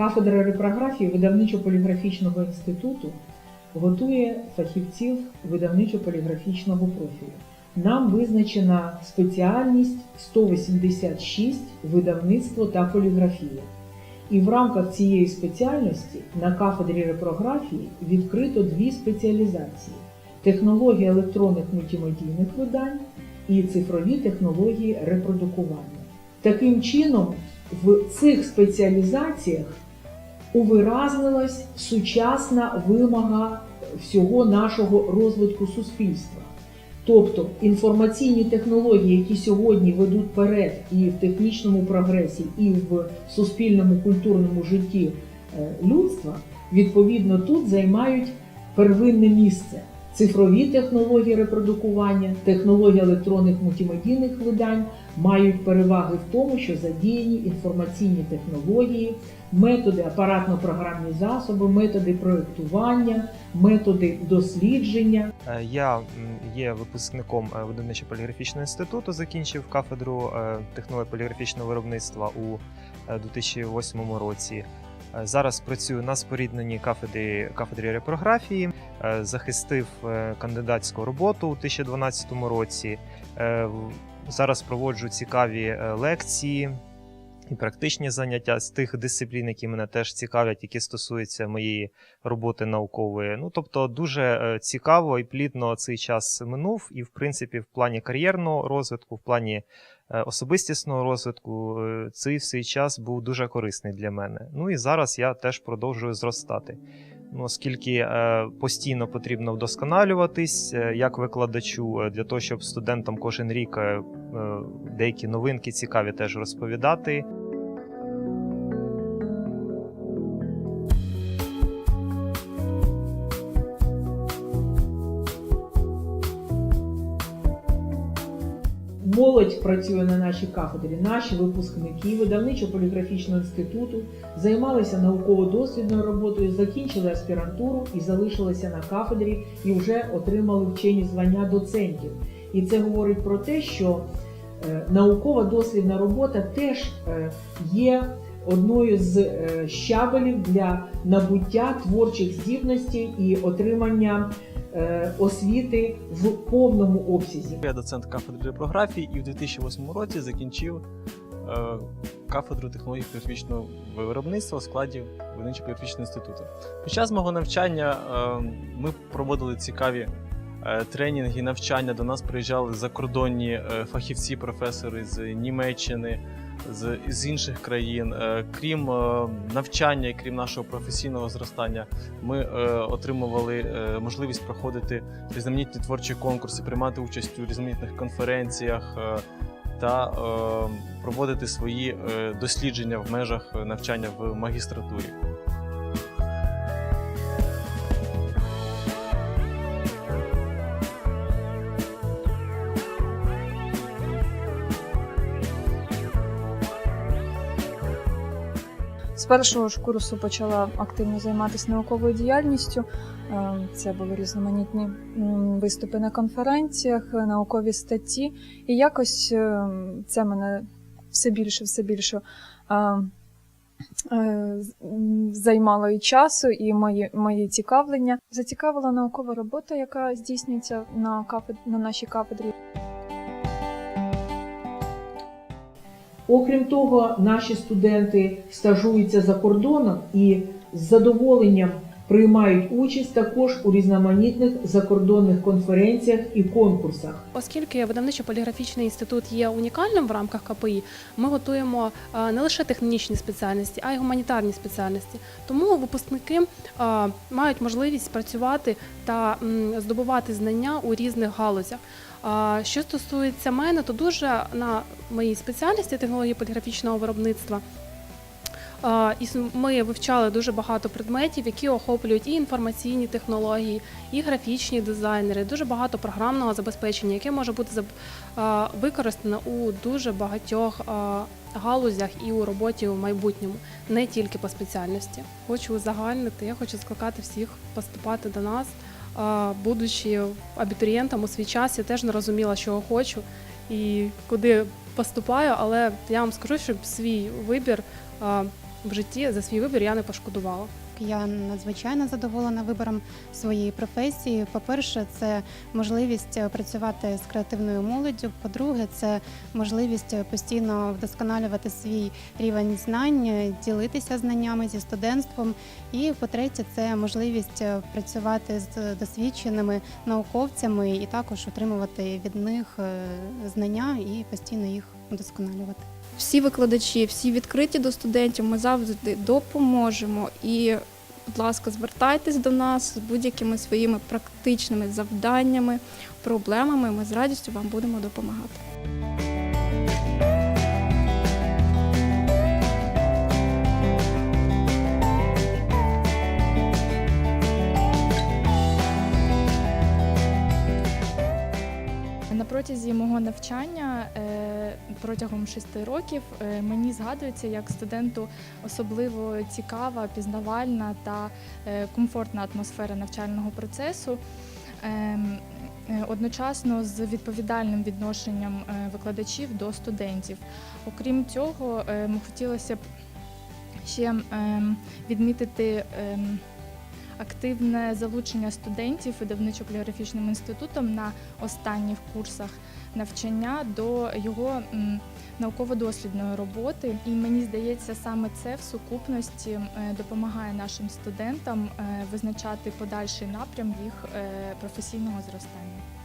Кафедра репрографії видавничо-поліграфічного інституту готує фахівців видавничо-поліграфічного профілю. Нам визначена спеціальність 186 видавництво та поліграфія. І в рамках цієї спеціальності на кафедрі репрографії відкрито дві спеціалізації: технологія електронних мультимедійних видань і цифрові технології репродукування. Таким чином, в цих спеціалізаціях увиразнилась сучасна вимога всього нашого розвитку суспільства. Тобто інформаційні технології, які сьогодні ведуть перед і в технічному прогресі, і в суспільному культурному житті е, людства, відповідно тут займають первинне місце. Цифрові технології репродукування, технології електронних мультимедійних видань мають переваги в тому, що задіяні інформаційні технології, методи апаратно-програмні засоби, методи проєктування, методи дослідження. Е, Я є випускником е, видавничо-поліграфічного інституту, закінчив кафедру е, технології поліграфічного виробництва у е, 2008 році. Е, Зараз працюю на спорідненні кафедрі, кафедрі репрографії, Е, захистив е, кандидатську роботу у 2012 році. Зараз проводжу цікаві лекції і практичні заняття з тих дисциплін, які мене теж цікавлять, які стосуються моєї роботи наукової. Ну тобто, дуже е, цікаво і плідно цей час минув, і в принципі, в плані кар'єрного розвитку, в плані е, особистісного розвитку, е, цей всей час був дуже корисний для мене. Ну і зараз я теж продовжую зростати. Ну, оскільки постійно потрібно вдосконалюватись як викладачу, для того, щоб студентам кожен рік деякі новинки цікаві теж розповідати. Молодь працює на нашій кафедрі. Наші випускники видавничо-поліграфічного інституту займалися науково-дослідною роботою, закінчили аспірантуру і залишилися на кафедрі і вже отримали вчені звання доцентів. І це говорить про те, що е, наукова дослідна робота теж е, є одною з е, щабелів для набуття творчих здібностей і отримання е, освіти в повному обсязі. Я доцент кафедри репрографії і в 2008 році закінчив е, кафедру технології поліграфічного виробництва в складі Винничого поліграфічного інституту. Під час мого навчання ми проводили цікаві тренінги, навчання. До нас приїжджали закордонні е, фахівці, професори з Німеччини. З, з інших країн, Е, крім е, навчання і крім нашого професійного зростання, ми е, отримували е, можливість проходити різноманітні творчі конкурси, приймати участь у різноманітних конференціях е, та е, проводити свої е, дослідження в межах е, навчання в магістратурі. Першого ж курсу почала активно займатися науковою діяльністю. Е, Це були різноманітні виступи на конференціях, наукові статті. І якось е, це мене все більше, все більше е, займало і часу, і мої, мої цікавлення. Зацікавила наукова робота, яка здійснюється на, кафед... на нашій кафедрі. Окрім того, наші студенти стажуються за кордоном і з задоволенням приймають участь також у різноманітних закордонних конференціях і конкурсах. Оскільки видавничо-поліграфічний інститут є унікальним в рамках КПІ, ми готуємо е, не лише технічні спеціальності, а й гуманітарні спеціальності. Тому випускники е, мають можливість працювати та здобувати знання у різних галузях. Що стосується мене, то дуже на моїй спеціальності технології поліграфічного виробництва. А, іс- Ми вивчали дуже багато предметів, які охоплюють і інформаційні технології, і графічні дизайнери, дуже багато програмного забезпечення, яке може бути а, використано у дуже багатьох галузях і у роботі у майбутньому, не тільки по спеціальності. Хочу узагальнити, я хочу скликати всіх поступати до нас. Будучи абітурієнтом у свій час, я теж не розуміла, що хочу і куди поступаю, але я вам скажу, що свій вибір в житті за свій вибір я не пошкодувала. Я надзвичайно задоволена вибором своєї професії. По-перше, це можливість працювати з креативною молоддю. По-друге, це можливість постійно вдосконалювати свій рівень знань, ділитися знаннями зі студентством. І по-третє, це можливість працювати з досвідченими науковцями і також отримувати від них е, знання і постійно їх вдосконалювати. Всі викладачі, всі відкриті до студентів. Ми завжди допоможемо. І, будь ласка, звертайтесь до нас з будь-якими своїми практичними завданнями, проблемами. Ми з радістю вам будемо допомагати. На протязі мого навчання е, протягом шести років е, мені згадується як студенту особливо цікава, пізнавальна та е, комфортна атмосфера навчального процесу. Ем, Одночасно з відповідальним відношенням викладачів до студентів. Окрім цього, е, хотілося б ще ем, відмітити ем, активне залучення студентів видавничо-поліграфічним інститутом на останніх курсах навчання до його науково-дослідної роботи. І мені здається, саме це в сукупності е, допомагає нашим студентам е, визначати подальший напрям їх е, професійного зростання.